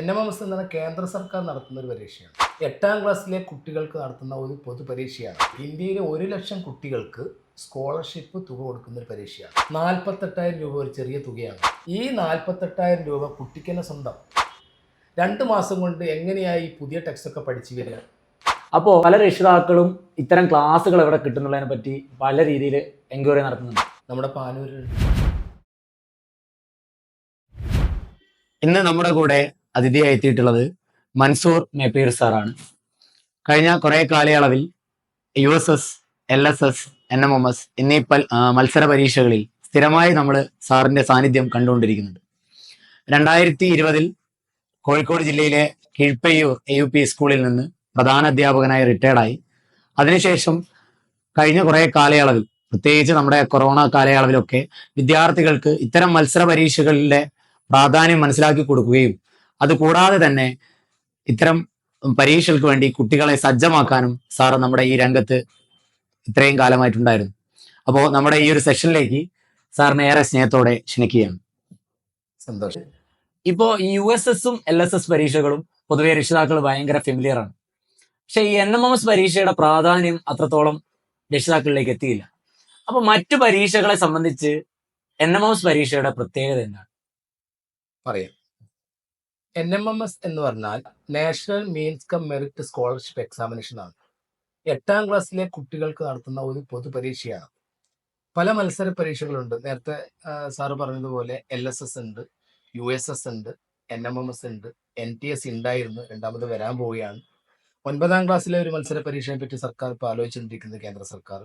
N M M S എന്ന് പറഞ്ഞാൽ കേന്ദ്ര സർക്കാർ നടത്തുന്ന ഒരു പരീക്ഷയാണ്. എട്ടാം ക്ലാസ്സിലെ കുട്ടികൾക്ക് നടത്തുന്ന ഒരു പൊതു പരീക്ഷയാണ് ഇന്ത്യയിലെ ഒരു ലക്ഷം കുട്ടികൾക്ക് സ്കോളർഷിപ്പ് തുക കൊടുക്കുന്ന ഒരു പരീക്ഷയാണ്. നാൽപ്പത്തെട്ടായിരം രൂപ ഒരു ചെറിയ തുകയാണ്. ഈ നാൽപ്പത്തെട്ടായിരം രൂപ കുട്ടിക്ക് തന്നെ സ്വന്തം. രണ്ട് മാസം കൊണ്ട് എങ്ങനെയായി പുതിയ ടെക്സ്റ്റ് ഒക്കെ പഠിച്ചു വരിക? അപ്പോൾ പല രക്ഷിതാക്കളും ഇത്തരം ക്ലാസ്സുകൾ എവിടെ കിട്ടുന്നുള്ളതിനെ പറ്റി പല രീതിയിൽ എൻക്വയറി നടത്തുന്നുണ്ട്. നമ്മുടെ പാനൂരിൽ. ഇന്ന് നമ്മുടെ കൂടെ അതിഥിയായി എത്തിയിട്ടുള്ളത് മൻസൂർ മേപ്പീർ സാറാണ്. കഴിഞ്ഞ കുറേ കാലയളവിൽ U S S L S S N M M S എന്നീ പൽ- മത്സര പരീക്ഷകളിൽ സ്ഥിരമായി നമ്മൾ സാറിന്റെ സാന്നിധ്യം കണ്ടുകൊണ്ടിരിക്കുന്നുണ്ട്. രണ്ടായിരത്തി ഇരുപതിൽ കോഴിക്കോട് ജില്ലയിലെ കീഴ്പയ്യൂർ എ യു പി സ്കൂളിൽ നിന്ന് പ്രധാന അധ്യാപകനായി റിട്ടയർഡായി അതിനുശേഷം കഴിഞ്ഞ കുറേ കാലയളവിൽ പ്രത്യേകിച്ച് നമ്മുടെ കൊറോണ കാലയളവിലൊക്കെ വിദ്യാർത്ഥികൾക്ക് ഇത്തരം മത്സര പരീക്ഷകളിലെ പ്രാധാന്യം മനസ്സിലാക്കി കൊടുക്കുകയും അത് കൂടാതെ തന്നെ ഇത്തരം പരീക്ഷകൾക്ക് വേണ്ടി കുട്ടികളെ സജ്ജമാക്കാനും സാറ് നമ്മുടെ ഈ രംഗത്ത് ഇത്രയും കാലമായിട്ടുണ്ടായിരുന്നു. അപ്പോൾ നമ്മുടെ ഈ ഒരു സെഷനിലേക്ക് സാറിനെ ഏറെ സ്നേഹത്തോടെ ക്ഷണിക്കുകയാണ്. സന്തോഷം. ഇപ്പോ യു എസ് എസും എൽ എസ് എസ് പരീക്ഷകളും പൊതുവെ രക്ഷിതാക്കൾ ഭയങ്കര ഫെമിലിയർ ആണ്. പക്ഷെ ഈ എൻ എം എം എസ് പരീക്ഷയുടെ പ്രാധാന്യം അത്രത്തോളം രക്ഷിതാക്കളിലേക്ക് എത്തിയില്ല. അപ്പൊ മറ്റു പരീക്ഷകളെ സംബന്ധിച്ച് എൻ എം എം എസ് പരീക്ഷയുടെ പ്രത്യേകത എന്താണ്? പറയാം. എൻ എം എം എസ് എന്ന് പറഞ്ഞാൽ national means cum merit scholarship examination ആണ്. എട്ടാം ക്ലാസ്സിലെ കുട്ടികൾക്ക് നടത്തുന്ന ഒരു പൊതുപരീക്ഷയാണ് പല മത്സര പരീക്ഷകളുണ്ട്. നേരത്തെ സാറ് പറഞ്ഞതുപോലെ എൽ എസ് എസ് ഉണ്ട് യു എസ് എസ് ഉണ്ട് എൻ എം എം എസ് ഉണ്ട് എൻ ടി എസ് ഉണ്ടായിരുന്നു രണ്ടാമത് വരാൻ പോവുകയാണ്. ഒൻപതാം ക്ലാസ്സിലെ ഒരു മത്സര പരീക്ഷയെ പറ്റി സർക്കാർ ഇപ്പോൾ ആലോചിച്ചുകൊണ്ടിരിക്കുന്നത് കേന്ദ്ര സർക്കാർ.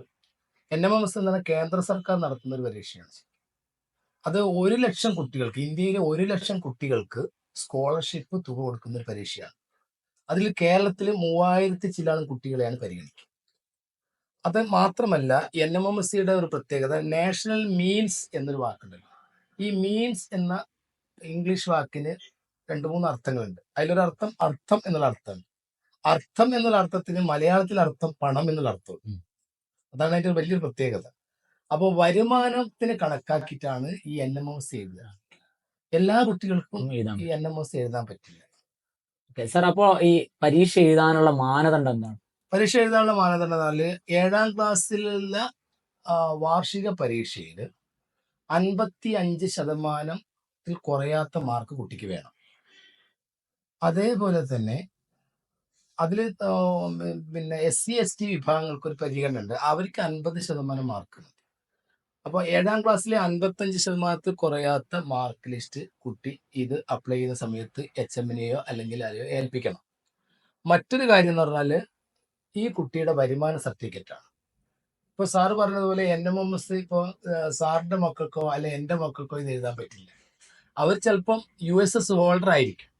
എൻ എം എം എസ് എന്ന് പറഞ്ഞാൽ കേന്ദ്ര സർക്കാർ നടത്തുന്ന ഒരു പരീക്ഷയാണ്. അത് ഒരു ലക്ഷം കുട്ടികൾക്ക് ഇന്ത്യയിലെ ഒരു ലക്ഷം കുട്ടികൾക്ക് സ്കോളർഷിപ്പ് തുക കൊടുക്കുന്ന ഒരു പരീക്ഷയാണ്. അതിൽ കേരളത്തിൽ മൂവായിരത്തി ചില്ലാനും കുട്ടികളെയാണ് പരിഗണിക്കുക. അത് മാത്രമല്ല എൻ എം എം എസ് സിയുടെ ഒരു പ്രത്യേകത നാഷണൽ മീൻസ് എന്നൊരു വാക്കുണ്ടല്ലോ. ഈ മീൻസ് എന്ന ഇംഗ്ലീഷ് വാക്കിന് രണ്ട് മൂന്ന് അർത്ഥങ്ങളുണ്ട്. അതിലൊരു അർത്ഥം അർത്ഥം എന്നുള്ള അർത്ഥമാണ് അർത്ഥം എന്നുള്ള അർത്ഥത്തിന് മലയാളത്തിൽ അർത്ഥം പണം എന്നുള്ള അർത്ഥം. അതാണ് അതിന്റെ വലിയൊരു പ്രത്യേകത. അപ്പോൾ വരുമാനത്തിന് കണക്കാക്കിയിട്ടാണ് ഈ എൻ എം എസ് എഴുതുക. എല്ലാ കുട്ടികൾക്കും എഴുതാം ഈ എൻ എം എസ് എഴുതാൻ പറ്റില്ല. ഓക്കെ സാർ അപ്പോ ഈ പരീക്ഷ എഴുതാനുള്ള മാനദണ്ഡം എന്താണ്? പരീക്ഷ എഴുതാനുള്ള മാനദണ്ഡം എന്നാൽ ഏഴാം ക്ലാസ്സിലുള്ള വാർഷിക പരീക്ഷയിൽ അൻപത്തി അഞ്ച് ശതമാനത്തിൽ കുറയാത്ത മാർക്ക് കുട്ടിക്ക് വേണം. അതേപോലെ തന്നെ അതിൽ പിന്നെ എസ് സി എസ് ടി വിഭാഗങ്ങൾക്ക് ഒരു പരിഗണന ഉണ്ട് അവർക്ക് അൻപത് ശതമാനം മാർക്ക് മതി അപ്പോൾ ഏഴാം ക്ലാസ്സിലെ അൻപത്തഞ്ച് ശതമാനത്തിൽ കുറയാത്ത മാർക്ക് ലിസ്റ്റ് കുട്ടി ഇത് അപ്ലൈ ചെയ്യുന്ന സമയത്ത് എച്ച് എമ്മിനെയോ അല്ലെങ്കിൽ ആരെയോ ഏൽപ്പിക്കണം. മറ്റൊരു കാര്യം എന്ന് പറഞ്ഞാൽ ഈ കുട്ടിയുടെ വരുമാന സർട്ടിഫിക്കറ്റ് ആണ്. ഇപ്പൊ സാറ് പറഞ്ഞതുപോലെ എൻ എം എം എസ് ഇപ്പോൾ സാറിന്റെ മക്കൾക്കോ അല്ലെ എന്റെ മക്കൾക്കോ ഇത് എഴുതാൻ പറ്റില്ല. അവർ ചിലപ്പം യു എസ് എസ് ഹോൾഡർ ആയിരിക്കും.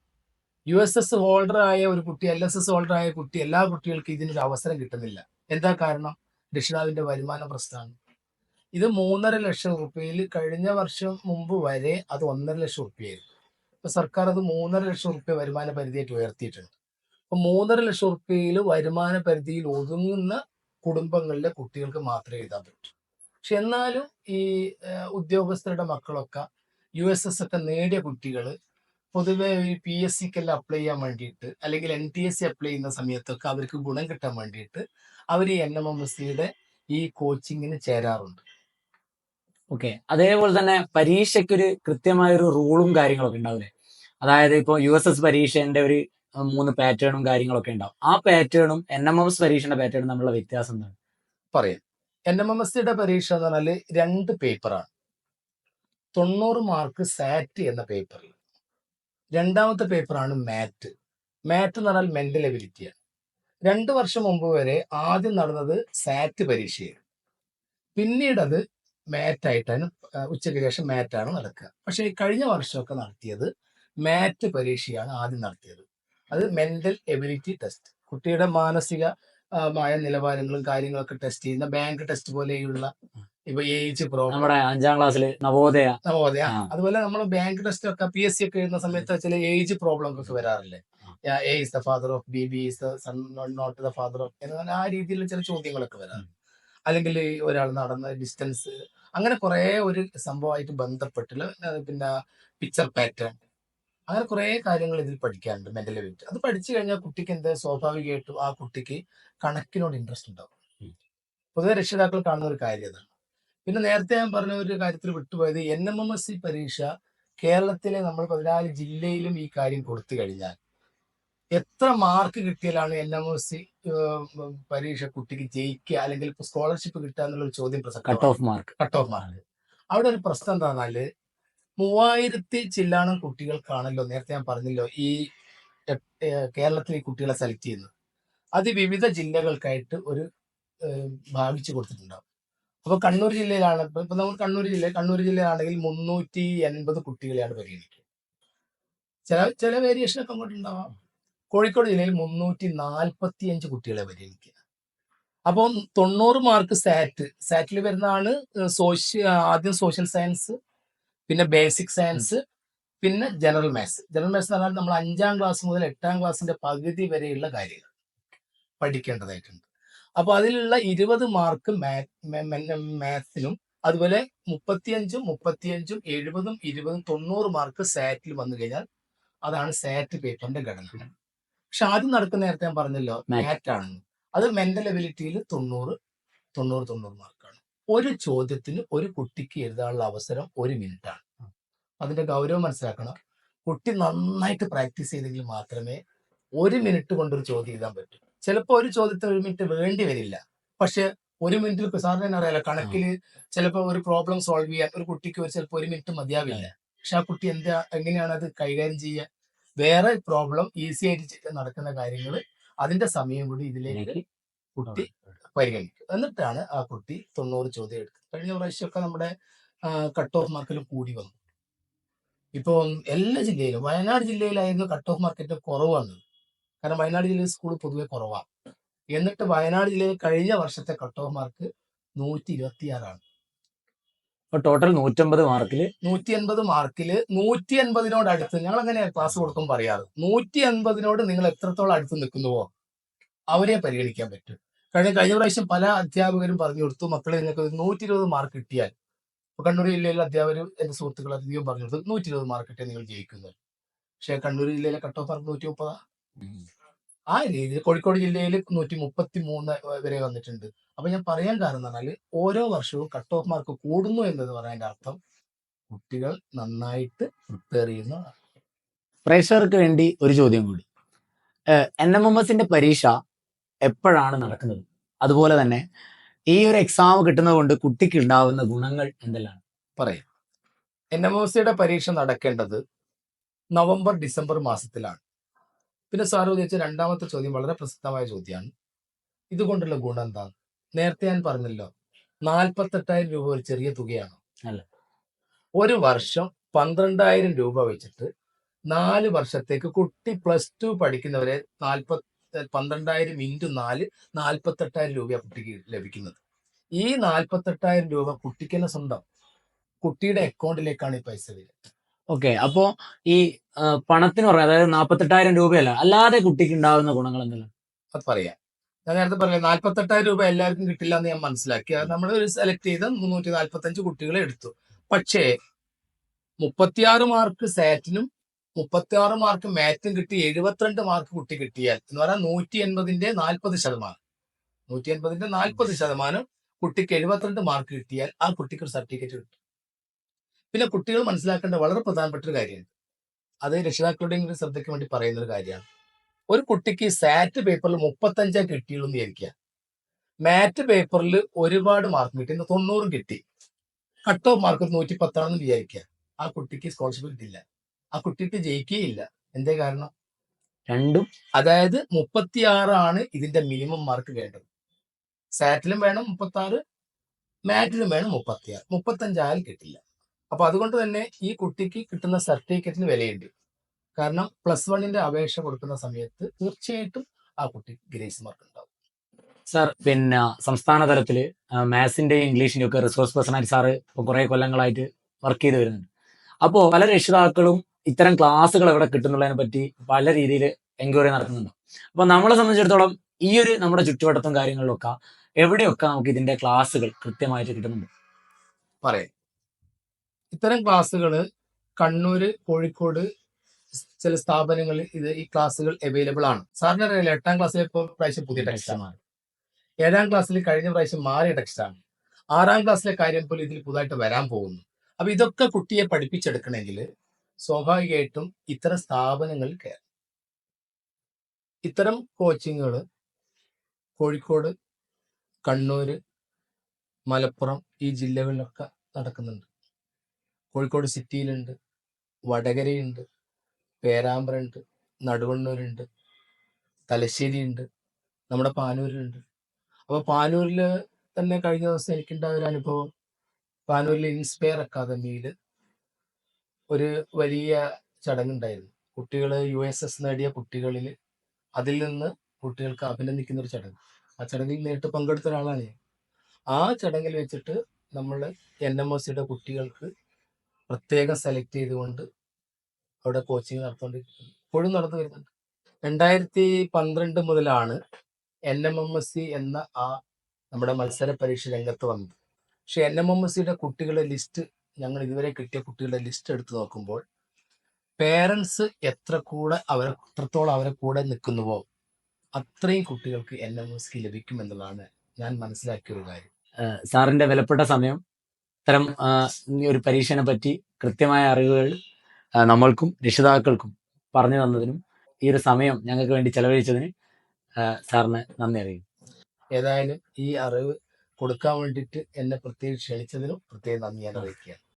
യു എസ് എസ് ഹോൾഡർ ആയ ഒരു കുട്ടി എൽ എസ് എസ് ഹോൾഡർ ആയ കുട്ടി എല്ലാ കുട്ടികൾക്കും ഇതിനൊരു അവസരം കിട്ടുന്നില്ല. എന്താ കാരണം? രക്ഷിതാവിന്റെ വരുമാന പ്രശ്നമാണ്. ഇത് മൂന്നര ലക്ഷം റുപ്യയിൽ കഴിഞ്ഞ വർഷം മുമ്പ് വരെ അത് ഒന്നര ലക്ഷം റുപ്യയായിരുന്നു. ഇപ്പൊ സർക്കാർ അത് മൂന്നര ലക്ഷം റുപ്യ വരുമാന പരിധിയായിട്ട് ഉയർത്തിയിട്ടുണ്ട്. അപ്പൊ മൂന്നര ലക്ഷം റുപ്യയിൽ വരുമാന പരിധിയിൽ ഒതുങ്ങുന്ന കുടുംബങ്ങളിലെ കുട്ടികൾക്ക് മാത്രമേ എഴുതാൻ പറ്റൂ. പക്ഷെ എന്നാലും ഈ ഉദ്യോഗസ്ഥരുടെ മക്കളൊക്കെ യു എസ് എസ് ഒക്കെ നേടിയ കുട്ടികൾ പൊതുവെ ഈ പി എസ് സിക്കെല്ലാം അപ്ലൈ ചെയ്യാൻ വേണ്ടിയിട്ട് അല്ലെങ്കിൽ N T S C apply ചെയ്യുന്ന സമയത്തൊക്കെ അവർക്ക് ഗുണം കിട്ടാൻ വേണ്ടിയിട്ട് അവർ എൻ എം എം എസ് സിയുടെ ഈ കോച്ചിങ്ങിന് ചേരാറുണ്ട്. ഓക്കെ. അതേപോലെ തന്നെ പരീക്ഷയ്ക്കൊരു കൃത്യമായ ഒരു റൂളും കാര്യങ്ങളൊക്കെ ഉണ്ടാവില്ലേ? അതായത് ഇപ്പോൾ യു എസ് എസ് പരീക്ഷേന്റെ ഒരു മൂന്ന് പാറ്റേണും കാര്യങ്ങളൊക്കെ ഉണ്ടാവും. ആ പാറ്റേണും എൻ എം എം എസ് പരീക്ഷയുടെ പാറ്റേണും തമ്മിലുള്ള വ്യത്യാസം എന്താണ്? പറയാം. എൻ എം എം എസ് സിയുടെ പരീക്ഷ എന്ന് പറഞ്ഞാൽ രണ്ട് പേപ്പറാണ്. തൊണ്ണൂറ് മാർക്ക് സാറ്റ് എന്ന പേപ്പറിൽ രണ്ടാമത്തെ പേപ്പറാണ് മാറ്റ്. മാറ്റ് എന്ന് പറഞ്ഞാൽ മെന്റൽ എബിലിറ്റിയാണ് രണ്ട് വർഷം മുമ്പ് വരെ ആദ്യം നടന്നത് സാറ്റ് പരീക്ഷയായിരുന്നു. പിന്നീടത് മാറ്റായിട്ടാണ് ഉച്ചയ്ക്ക് ശേഷം മാറ്റാണ് നടക്കുക. പക്ഷേ ഈ കഴിഞ്ഞ വർഷമൊക്കെ നടത്തിയത് മാറ്റ് പരീക്ഷയാണ് ആദ്യം നടത്തിയത്. അത് മെന്റൽ എബിലിറ്റി ടെസ്റ്റ് കുട്ടിയുടെ മാനസിക മായ നിലവാരങ്ങളും കാര്യങ്ങളൊക്കെ ടെസ്റ്റ് ചെയ്യുന്ന ബാങ്ക് ടെസ്റ്റ് പോലെയുള്ള ഇപ്പൊ ഏജ് പ്രോബ്ലം നമ്മുടെ അഞ്ചാം ക്ലാസ്സിൽ നവോദയ. നവോദയ. അതുപോലെ നമ്മൾ ബാങ്ക് ടെസ്റ്റ് ഒക്കെ പി എസ് സി ഒക്കെ എഴുതുന്ന സമയത്ത് ചില ഏജ് പ്രോബ്ലം ഒക്കെ വരാറില്ലേ? A is the father of B B is son not the father of എന്ന് പറഞ്ഞാൽ ആ രീതിയിലുള്ള ചില ചോദ്യങ്ങളൊക്കെ വരാറ് അല്ലെങ്കിൽ ഒരാൾ നടന്ന ഡിസ്റ്റൻസ് അങ്ങനെ കുറെ ഒരു സംഭവമായിട്ട് ബന്ധപ്പെട്ടില്ല. പിന്നെ പിക്ചർ പാറ്റേൺ അങ്ങനെ കുറേ കാര്യങ്ങൾ ഇതിൽ പഠിക്കാനുണ്ട് മെന്റൽ വെയിറ്റ് അത് പഠിച്ചു കഴിഞ്ഞാൽ കുട്ടിക്ക് എന്താ സ്വാഭാവികമായിട്ടും ആ കുട്ടിക്ക് കണക്കിനോട് ഇൻട്രസ്റ്റ് ഉണ്ടാവും. പൊതുവെ രക്ഷിതാക്കൾ കാണുന്ന ഒരു കാര്യം അതാണ് പിന്നെ നേരത്തെ ഞാൻ പറഞ്ഞ ഒരു കാര്യത്തിൽ വിട്ടുപോയത് N M M S C പരീക്ഷ കേരളത്തിലെ നമ്മൾ പതിനാല് ജില്ലയിലും ഈ കാര്യം കൊടുത്തു കഴിഞ്ഞാൽ എത്ര മാർക്ക് കിട്ടിയാലാണ് എൻ എം എസ് സി പരീക്ഷ കുട്ടിക്ക് ജയിക്കുക അല്ലെങ്കിൽ സ്കോളർഷിപ്പ് കിട്ടുക എന്നുള്ള ചോദ്യം cut off mark cut off mark അവിടെ ഒരു പ്രശ്നം എന്താണെന്നാൽ മൂവായിരത്തി ചില്ലാണം കുട്ടികൾക്കാണല്ലോ നേരത്തെ ഞാൻ പറഞ്ഞല്ലോ ഈ കേരളത്തിലെ കേരളത്തിൽ ഈ കുട്ടികളെ സെലക്ട് ചെയ്യുന്നത്. അത് വിവിധ ജില്ലകൾക്കായിട്ട് ഒരു ഭാഗിച്ചു കൊടുത്തിട്ടുണ്ടാവും. അപ്പൊ കണ്ണൂർ ജില്ലയിലാണ് ഇപ്പൊ നമ്മൾ കണ്ണൂർ ജില്ല കണ്ണൂർ ജില്ലയിലാണെങ്കിൽ മുന്നൂറ്റി എൺപത് കുട്ടികളെയാണ് പരിഗണിക്കുക. ചില ചില വേരിയേഷൻ ഒക്കെ അങ്ങോട്ട് ഉണ്ടാവാം കോഴിക്കോട് ജില്ലയിൽ മുന്നൂറ്റി നാൽപ്പത്തി അഞ്ച് കുട്ടികളെ പരിഗണിക്കുക. അപ്പോൾ തൊണ്ണൂറ് മാർക്ക് സാറ്റ് സാറ്റിൽ വരുന്നതാണ് സോഷ്യ ആദ്യം സോഷ്യൽ സയൻസ് പിന്നെ ബേസിക് സയൻസ് പിന്നെ ജനറൽ മാത്സ് ജനറൽ മാത്സ് എന്ന് പറഞ്ഞാൽ നമ്മൾ അഞ്ചാം ക്ലാസ് മുതൽ എട്ടാം ക്ലാസ്സിന്റെ പകുതി വരെയുള്ള കാര്യങ്ങൾ പഠിക്കേണ്ടതായിട്ടുണ്ട്. അപ്പൊ അതിലുള്ള ഇരുപത് മാർക്ക് മാത്സിനും അതുപോലെ മുപ്പത്തിയഞ്ചും മുപ്പത്തിയഞ്ചും എഴുപതും ഇരുപതും തൊണ്ണൂറ് മാർക്ക് സാറ്റിൽ വന്നു കഴിഞ്ഞാൽ അതാണ് സാറ്റ് പേപ്പറിന്റെ ഘടന. പക്ഷെ ആദ്യം നടക്കുന്ന നേരത്തെ ഞാൻ പറഞ്ഞല്ലോ മാറ്റ് ആണ്. അത് മെന്റൽ എബിലിറ്റിയിൽ തൊണ്ണൂറ് തൊണ്ണൂറ് തൊണ്ണൂറ് മാർക്കാണ് ഒരു ചോദ്യത്തിന് ഒരു കുട്ടിക്ക് എഴുതാനുള്ള അവസരം ഒരു മിനിറ്റ് ആണ്. അതിന്റെ ഗൗരവം മനസ്സിലാക്കണം. കുട്ടി നന്നായിട്ട് പ്രാക്ടീസ് ചെയ്തെങ്കിൽ മാത്രമേ ഒരു മിനിറ്റ് കൊണ്ടൊരു ചോദ്യം എഴുതാൻ പറ്റൂ. ചിലപ്പോൾ ഒരു ചോദ്യത്തിന് ഒരു മിനിറ്റ് വേണ്ടി വരില്ല. പക്ഷെ ഒരു മിനിറ്റിൽ സാറിന് തന്നെ അറിയാലോ കണക്കിൽ ചിലപ്പോൾ ഒരു പ്രോബ്ലം സോൾവ് ചെയ്യാൻ ഒരു കുട്ടിക്ക് ഒരു ചിലപ്പോൾ ഒരു മിനിറ്റ് മതിയാവില്ല. പക്ഷെ ആ കുട്ടി എന്താ എങ്ങനെയാണ് അത് കൈകാര്യം ചെയ്യുക? വേറെ പ്രോബ്ലം ഈസി ആയിട്ട് നടക്കുന്ന കാര്യങ്ങൾ അതിന്റെ സമയം കൂടി ഇതിലേക്ക് കുട്ടി പരിഗണിക്കും. എന്നിട്ടാണ് ആ കുട്ടി തൊണ്ണൂറ് ചോദ്യം എടുക്കുന്നത്. കഴിഞ്ഞ പ്രാവശ്യമൊക്കെ നമ്മുടെ കട്ട് ഓഫ് മാർക്കിൽ കൂടി വന്നു. ഇപ്പോൾ എല്ലാ ജില്ലയിലും വയനാട് ജില്ലയിലായിരുന്നു കട്ട് ഓഫ് മാർക്കിന്റെ കുറവ് വന്നത്. കാരണം വയനാട് ജില്ലയിൽ സ്കൂൾ പൊതുവെ കുറവാണ് എന്നിട്ട് വയനാട് ജില്ലയിൽ കഴിഞ്ഞ വർഷത്തെ കട്ട് ഓഫ് മാർക്ക് നൂറ്റി ഇരുപത്തി ആറാണ് അപ്പൊ ടോട്ടൽ നൂറ്റമ്പത് മാർക്കിൽ നൂറ്റി എൺപത് മാർക്കിൽ നൂറ്റി എൺപതിനോട് അടുത്ത് ഞങ്ങൾ അങ്ങനെ ക്ലാസ് കൊടുക്കും പറയാറ്? നൂറ്റി എൺപതിനോട് നിങ്ങൾ എത്രത്തോളം അടുത്ത് നിൽക്കുന്നുവോ അവരെ പരിഗണിക്കാൻ പറ്റും. കാരണം കഴിഞ്ഞ പ്രാവശ്യം പല അധ്യാപകരും പറഞ്ഞു കൊടുത്തു മക്കളെ നിങ്ങൾക്ക് നൂറ്റി ഇരുപത് മാർക്ക് കിട്ടിയാൽ. കണ്ണൂർ ജില്ലയിലെ അധ്യാപകരും എന്റെ സുഹൃത്തുക്കൾ അധികം പറഞ്ഞു കൊടുത്തു നൂറ്റി ഇരുപത് മാർക്ക് കിട്ടിയാൽ നിങ്ങൾ ജയിക്കുന്നത് പക്ഷെ കണ്ണൂർ ജില്ലയിലെ കട്ട് ഓഫ് മാർക്ക് നൂറ്റി മുപ്പതാ ആ രീതിയിൽ കോഴിക്കോട് ജില്ലയിൽ നൂറ്റി മുപ്പത്തി മൂന്ന് വരെ വന്നിട്ടുണ്ട്. അപ്പൊ ഞാൻ പറയാൻ കാരണം എന്ന് പറഞ്ഞാൽ ഓരോ വർഷവും കട്ട് ഓഫ് മാർക്ക് കൂടുന്നു എന്നത് പറയാൻ അർത്ഥം കുട്ടികൾ നന്നായിട്ട് പ്രിപ്പയർ ചെയ്യുന്നു. പ്രേക്ഷകർക്ക് വേണ്ടി ഒരു ചോദ്യം കൂടി. എൻ എം എം എസിന്റെ പരീക്ഷ എപ്പോഴാണ് നടക്കുന്നത്? അതുപോലെ തന്നെ ഈ ഒരു എക്സാം കിട്ടുന്നത് കൊണ്ട് കുട്ടിക്ക് ഉണ്ടാവുന്ന ഗുണങ്ങൾ എന്തെല്ലാം? പറയാം. എൻ എം എസ് സിയുടെ പരീക്ഷ നടക്കേണ്ടത് നവംബർ ഡിസംബർ മാസത്തിലാണ്. പിന്നെ സാർ ചോദിച്ച രണ്ടാമത്തെ ചോദ്യം വളരെ പ്രസക്തമായ ചോദ്യമാണ്. ഇതുകൊണ്ടുള്ള ഗുണം എന്താണ്? നേരത്തെ ഞാൻ പറഞ്ഞല്ലോ നാൽപ്പത്തെട്ടായിരം രൂപ ഒരു ചെറിയ തുകയാണ്. അല്ല. ഒരു വർഷം പന്ത്രണ്ടായിരം രൂപ വെച്ചിട്ട് നാല് വർഷത്തേക്ക് കുട്ടി പ്ലസ് ടു പഠിക്കുന്നവരെ നാൽപ്പത്തി പന്ത്രണ്ടായിരം ഇന്റു നാല് നാൽപ്പത്തെട്ടായിരം രൂപയാണ് കുട്ടിക്ക് ലഭിക്കുന്നത്. ഈ നാൽപ്പത്തെട്ടായിരം രൂപ കുട്ടിക്ക് തന്നെ സ്വന്തം. കുട്ടിയുടെ അക്കൗണ്ടിലേക്കാണ് ഈ പൈസ വരിക. ഓക്കെ അപ്പോ ഈ പണത്തിന് പറയാം അതായത് നാൽപ്പത്തെട്ടായിരം രൂപയല്ല അല്ലാതെ കുട്ടിക്ക് ഉണ്ടാകുന്ന ഗുണങ്ങൾ എന്തെല്ലാം അത് പറയാം. ഞാൻ നേരത്തെ പറഞ്ഞില്ല നാല്പത്തെട്ടായിരം രൂപ എല്ലാവർക്കും കിട്ടില്ല എന്ന് ഞാൻ മനസ്സിലാക്കി. അത് നമ്മൾ സെലക്ട് ചെയ്ത മുന്നൂറ്റി നാൽപ്പത്തഞ്ച് കുട്ടികളെ എടുത്തു. പക്ഷേ മുപ്പത്തിയാറ് മാർക്ക് സാറ്റിനും മുപ്പത്തിയാറ് മാർക്ക് മാറ്റും കിട്ടി എഴുപത്തിരണ്ട് മാർക്ക് കുട്ടി കിട്ടിയാൽ എന്ന് പറഞ്ഞാൽ നൂറ്റി എൺപതിന്റെ നാൽപ്പത് ശതമാനം. നൂറ്റി എൺപതിന്റെ നാൽപ്പത് ശതമാനം കുട്ടിക്ക് എഴുപത്തിരണ്ട് മാർക്ക് കിട്ടിയാൽ ആ കുട്ടിക്ക് ഒരു സർട്ടിഫിക്കറ്റ് കിട്ടും. പിന്നെ കുട്ടികൾ മനസ്സിലാക്കേണ്ട വളരെ പ്രധാനപ്പെട്ട ഒരു കാര്യമാണ് അത് രക്ഷിതാക്കളുടെയും കൂടി ശ്രദ്ധയ്ക്ക് വേണ്ടി പറയുന്ന ഒരു കാര്യമാണ്. ഒരു കുട്ടിക്ക് സാറ്റ് പേപ്പറിൽ മുപ്പത്തഞ്ചാ കിട്ടിയുള്ളൂ എന്ന് വിചാരിക്കുക മാറ്റ് പേപ്പറിൽ ഒരുപാട് മാർക്ക് കിട്ടി. തൊണ്ണൂറും കിട്ടി. കട്ട് ഓഫ് മാർക്ക് നൂറ്റി പത്താണെന്ന് വിചാരിക്കുക ആ കുട്ടിക്ക് സ്കോളർഷിപ്പ് കിട്ടില്ല ആ കുട്ടിക്ക് ജയിക്കുകയില്ല. എന്തേ കാരണം? രണ്ടും. അതായത് മുപ്പത്തിയാറാണ് ഇതിന്റെ മിനിമം മാർക്ക് വേണ്ടത്. സാറ്റിലും വേണം മുപ്പത്തി ആറ് മാറ്റിലും വേണം മുപ്പത്തിയാറ്. മുപ്പത്തഞ്ചായാലും കിട്ടില്ല. അപ്പൊ അതുകൊണ്ട് തന്നെ ഈ കുട്ടിക്ക് കിട്ടുന്ന സർട്ടിഫിക്കറ്റിന് വിലയുണ്ട്. കാരണം പ്ലസ് വണ്ണിന്റെ അപേക്ഷ കൊടുക്കുന്ന സമയത്ത് തീർച്ചയായിട്ടും ആ കുട്ടി ഗ്രേസ് മാർക്ക് ഉണ്ടാവും. സാർ പിന്നെ സംസ്ഥാന തലത്തിൽ മാത്സിന്റെയും ഇംഗ്ലീഷിന്റെയും ഒക്കെ റിസോഴ്സ് പേഴ്സണായിട്ട് സാറ് ഇപ്പൊ കുറെ കൊല്ലങ്ങളായിട്ട് വർക്ക് ചെയ്ത് വരുന്നുണ്ട്. അപ്പോൾ പല രക്ഷിതാക്കളും ഇത്തരം ക്ലാസ്സുകൾ എവിടെ കിട്ടുന്നുള്ളതിനെ പറ്റി പല രീതിയിൽ എൻക്വയറി നടത്തുന്നുണ്ട്. അപ്പൊ നമ്മളെ സംബന്ധിച്ചിടത്തോളം ഈ ഒരു നമ്മുടെ ചുറ്റുവട്ടത്തും കാര്യങ്ങളിലൊക്കെ എവിടെയൊക്കെ നമുക്ക് ഇതിന്റെ ക്ലാസ്സുകൾ കൃത്യമായിട്ട് കിട്ടുന്നുണ്ട്? പറയാം. ഇത്തരം ക്ലാസ്സുകൾ കണ്ണൂര് കോഴിക്കോട് ചില സ്ഥാപനങ്ങളിൽ ഇത് ഈ ക്ലാസ്സുകൾ അവൈലബിൾ ആണ്. സാറിന് അറിയില്ല എട്ടാം ക്ലാസ്സിലെ ഇപ്പോൾ പ്രാവശ്യം പുതിയ ടെക്സ്റ്റ് ആണ് ഏഴാം ക്ലാസ്സിൽ കഴിഞ്ഞ പ്രാവശ്യം മാറിയ ടെക്സ്റ്റ് ആണ് ആറാം ക്ലാസ്സിലെ കാര്യം പോലും ഇതിൽ പുതുതായിട്ട് വരാൻ പോകുന്നു. അപ്പൊ ഇതൊക്കെ കുട്ടിയെ പഠിപ്പിച്ചെടുക്കണമെങ്കിൽ സ്വാഭാവികമായിട്ടും ഇത്തരം സ്ഥാപനങ്ങളിൽ കയറും ഇത്തരം കോച്ചിങ്ങുകൾ കോഴിക്കോട് കണ്ണൂര് മലപ്പുറം ഈ ജില്ലകളിലൊക്കെ നടക്കുന്നുണ്ട്. കോഴിക്കോട് സിറ്റിയിലുണ്ട് വടകരയുണ്ട് പേരാമ്പ്രയുണ്ട് നടുവണ്ണൂരുണ്ട് തലശ്ശേരിയുണ്ട് നമ്മുടെ പാനൂരിലുണ്ട്. അപ്പോൾ പാനൂരിൽ തന്നെ കഴിഞ്ഞ ദിവസം എനിക്കുണ്ടായ ഒരു അനുഭവം. പാനൂരിലെ ഇൻസ്പയർ അക്കാദമിയിൽ ഒരു വലിയ ചടങ്ങുണ്ടായിരുന്നു. കുട്ടികൾ യു എസ് എസ് നേടിയ കുട്ടികളിൽ അതിൽ നിന്ന് കുട്ടികൾക്ക് അഭിനന്ദിക്കുന്ന ഒരു ചടങ്ങ്. ആ ചടങ്ങിൽ നേരിട്ട് പങ്കെടുത്ത ഒരാളാണ് ഞാൻ. ആ ചടങ്ങിൽ വെച്ചിട്ട് നമ്മൾ എൻ എം ഒ സിയുടെ കുട്ടികൾക്ക് പ്രത്യേകം സെലക്ട് ചെയ്തുകൊണ്ട് അവിടെ കോച്ചിങ് നടത്തുകൊണ്ടിരിക്കുന്നത് ഇപ്പോഴും നടന്നു വരുന്നുണ്ട്. രണ്ടായിരത്തി പന്ത്രണ്ട് മുതലാണ് N M M S C എന്ന ആ നമ്മുടെ മത്സര പരീക്ഷ രംഗത്ത് വന്നത്. പക്ഷെ എൻ എം എം എസ് സിയുടെ കുട്ടികളുടെ ലിസ്റ്റ് ഞങ്ങൾ ഇതുവരെ കിട്ടിയ കുട്ടികളുടെ ലിസ്റ്റ് എടുത്തു നോക്കുമ്പോൾ പേരൻസ് എത്ര കൂടെ അവരെ എത്രത്തോളം അവരെ കൂടെ നിൽക്കുന്നുവോ അത്രയും കുട്ടികൾക്ക് എൻ എം എസ് സി ലഭിക്കുമെന്നുള്ളതാണ് ഞാൻ മനസ്സിലാക്കിയ ഒരു കാര്യം. സാറിന്റെ വിലപ്പെട്ട സമയം ഇത്തരം ഈ ഒരു പരീക്ഷനെ പറ്റി കൃത്യമായ അറിവുകൾ നമ്മൾക്കും രക്ഷിതാക്കൾക്കും പറഞ്ഞു തന്നതിനും ഈ ഒരു സമയം ഞങ്ങൾക്ക് വേണ്ടി ചെലവഴിച്ചതിന് സാറിന് നന്ദി അറിയിക്കും ഏതായാലും ഈ അറിവ് കൊടുക്കാൻ വേണ്ടിയിട്ട് എന്നെ പ്രത്യേകം ക്ഷണിച്ചതിനും പ്രത്യേകം നന്ദി ഞാൻ അറിയിക്കുകയാണ്.